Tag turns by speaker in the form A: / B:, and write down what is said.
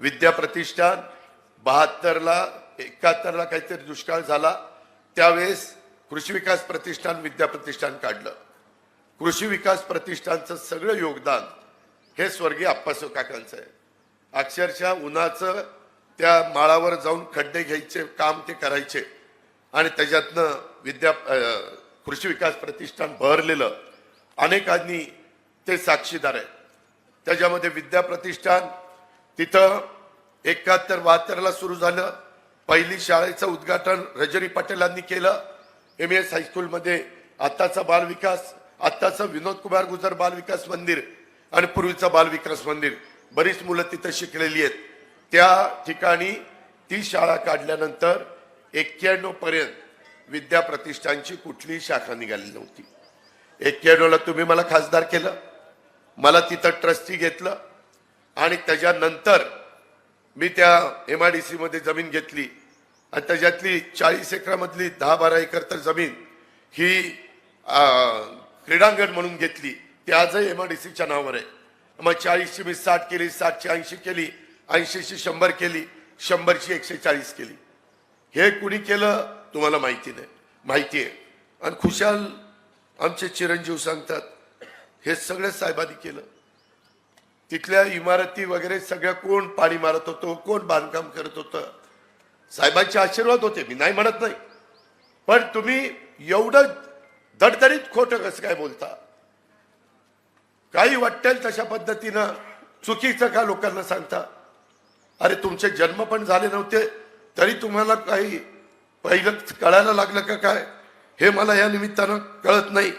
A: विद्या प्रतिष्ठान बहात्तरला एकाहत्तरला काहीतरी दुष्काळ झाला. त्यावेळेस कृषी विकास प्रतिष्ठान विद्या प्रतिष्ठान काढलं. कृषी विकास प्रतिष्ठानचं सगळं योगदान हे स्वर्गीय आप्पासाहेब काकांचं आहे. अक्षरशः उन्हाचं त्या माळावर जाऊन खड्डे घ्यायचे काम ते करायचे आणि त्याच्यातनं विद्या कृषी विकास प्रतिष्ठान बहरलेलं अनेकांनी ते साक्षीदार आहेत. त्याच्यामध्ये विद्या प्रतिष्ठान तिथं एकाहत्तर बहात्तरला सुरू झालं. पहिली शाळेचं उद्घाटन रजनी पटेलांनी केलं. एम एस हायस्कूलमध्ये आत्ताचा बालविकास आत्ताचं विनोद कुमार गुजर बालविकास मंदिर आणि पूर्वीचं बालविकास मंदिर. बरीच मुलं तिथं शिकलेली आहेत. त्या ठिकाणी ती शाळा काढल्यानंतर एक्क्याण्णव पर्यंत विद्या प्रतिष्ठानची कुठलीही शाखा निघाली नव्हती. एक्क्याण्णवला तुम्ही मला खासदार केलं. मला तिथं ट्रस्टी घेतलं. आणि त्याच्यानंतर मी त्या एम आय डी सीमध्ये जमीन घेतली. आणि त्याच्यातली चाळीस एकरामधली दहा बारा एकर तर जमीन ही क्रीडांगण म्हणून घेतली. ती आजही एम आय डी सीच्या नावावर आहे. मग चाळीसची मी साठ केली साठची ऐंशी केली ऐंशीची शंभर केली शंभरची एकशे चाळीस केली. हे कुणी केलं तुम्हाला माहिती नाही. माहिती आहे. आणि खुशाल आमचे चिरंजीव सांगतात हे सगळ्या साहेबांनी केलं. तिथल्या इमारती वगैरे सगळ्या कोण पाणी मारत होतो कोण बांधकाम करत होतं? साहेबांचे आशीर्वाद होते मी नाही म्हणत नाही. पण तुम्ही एवढं दडदडीत खोटं कसं काय बोलता? काही वाटेल तशा पद्धतीनं चुकीचं का लोकांना सांगता? अरे तुमचे जन्म पण झाले नव्हते तरी तुम्हाला काही पहिलं कळायला लागलं का काय? हे मला या निमित्तानं कळत नाही.